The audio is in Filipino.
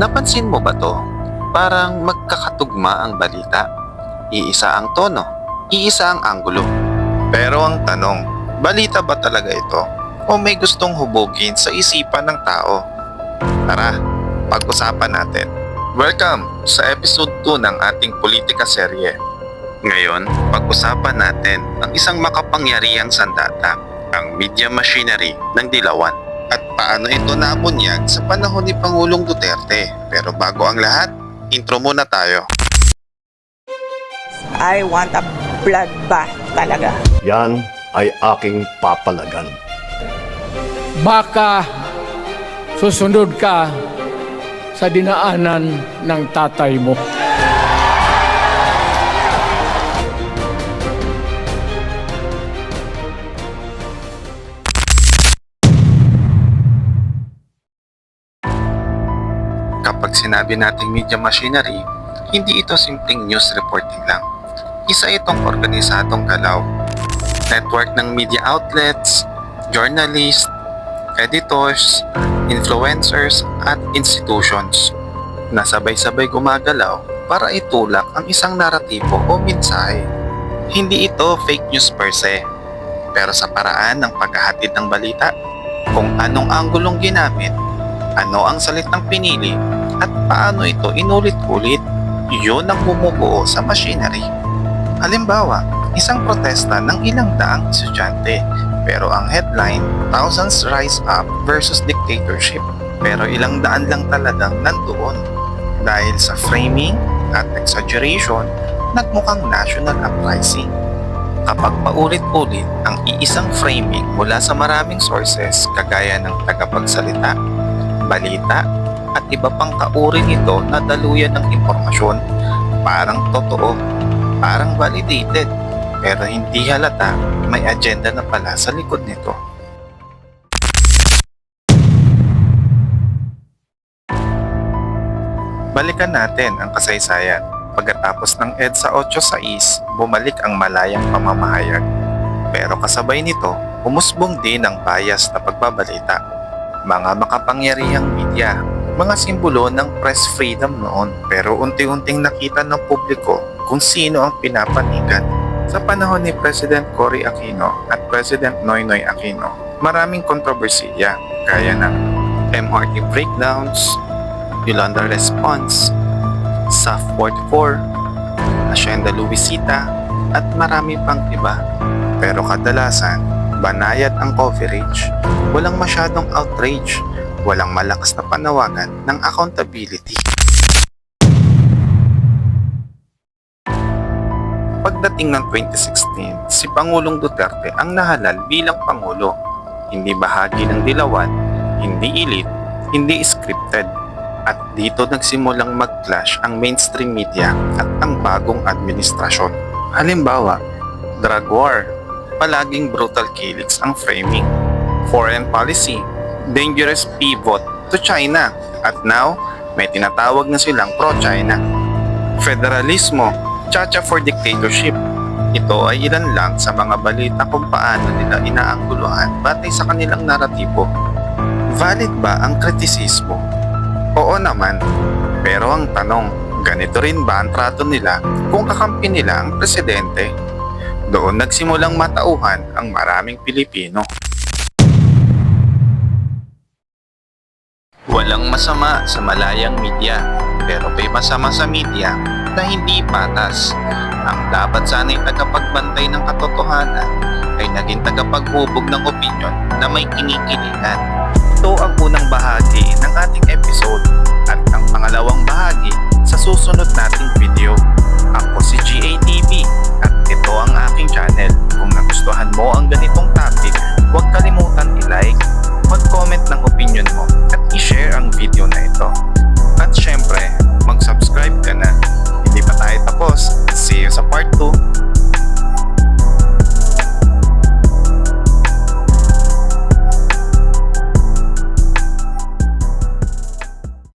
Napansin mo ba to? Parang magkakatugma ang balita. Iisa ang tono, iisa ang anggulo. Pero ang tanong, balita ba talaga ito? O may gustong hubugin sa isipan ng tao? Tara, pag-usapan natin. Welcome sa episode 2 ng ating politika serye. Ngayon, pag-usapan natin ang isang makapangyarihang sandata, ang media machinery ng Dilawan. At paano ito nabunyag sa panahon ni Pangulong Duterte. Pero bago ang lahat, intro muna tayo. I want a bloodbath talaga. Yan ay aking papalagan. baka susunod ka sa dinaanan ng tatay mo. Sinabi nating media machinery, hindi ito simpleng news reporting lang. Isa itong organisadong galaw. Network ng media outlets, journalists, editors, influencers, at institutions na sabay-sabay gumagalaw para itulak ang isang naratibo o mensahe. Hindi ito fake news per se, pero sa paraan ng paghahatid ng balita, kung anong anggulong ginamit, ano ang salitang pinili, at paano ito inulit-ulit, yun ang bumubuo sa machinery. Halimbawa, isang protesta ng ilang daang estudyante, pero ang headline, Thousands Rise Up versus Dictatorship. Pero ilang daan lang talagang nandoon. Dahil sa framing at exaggeration, nagmukhang national uprising. Kapag paulit-ulit ang iisang framing mula sa maraming sources kagaya ng tagapagsalita, balita, at iba pang kauri nito na daluyan ng impormasyon, parang totoo, parang validated, pero hindi halata may agenda na pala sa likod nito. Balikan natin ang kasaysayan. Pagkatapos ng EDSA 86, bumalik ang malayang pamamahayag. Pero kasabay nito, umusbong din ang bias na pagbabalita. Mga makapangyarihang media, mga simbolo ng press freedom noon pero unti-unting nakita ng publiko kung sino ang pinapanigan. Sa panahon ni President Cory Aquino at President Noynoy Aquino, maraming kontrobersiya gaya ng MRT breakdowns, Yolanda Response, SAF 44, Hacienda Luisita, at marami pang iba. Pero kadalasan, banayad ang coverage, walang masyadong outrage, walang malakas na panawagan ng accountability. Pagdating ng 2016, si Pangulong Duterte ang nahalal bilang Pangulo. Hindi bahagi ng dilawan, hindi elite, hindi scripted. At dito nagsimulang mag-clash ang mainstream media at ang bagong administrasyon. Halimbawa, drug war, palaging brutal killings ang framing. Foreign policy, dangerous pivot to China. At now, may tinatawag na silang pro-China. Federalismo, chacha for dictatorship. Ito ay ilan lang sa mga balita kung paano nila inaangguluhan batay sa kanilang naratibo. Valid ba ang kritisismo? Oo naman. Pero ang tanong, ganito rin ba ang trato nila kung kakampi nila ang presidente? Doon nagsimulang matauhan ang maraming Pilipino. Walang masama sa malayang media, pero may masama sa media na hindi patas. Ang dapat sana'y tagapagbantay ng katotohanan ay naging tagapaghubog ng opinyon na may kinikilingan. Ito ang unang bahagi ng ating episode at ang pangalawang bahagi sa susunod nating video.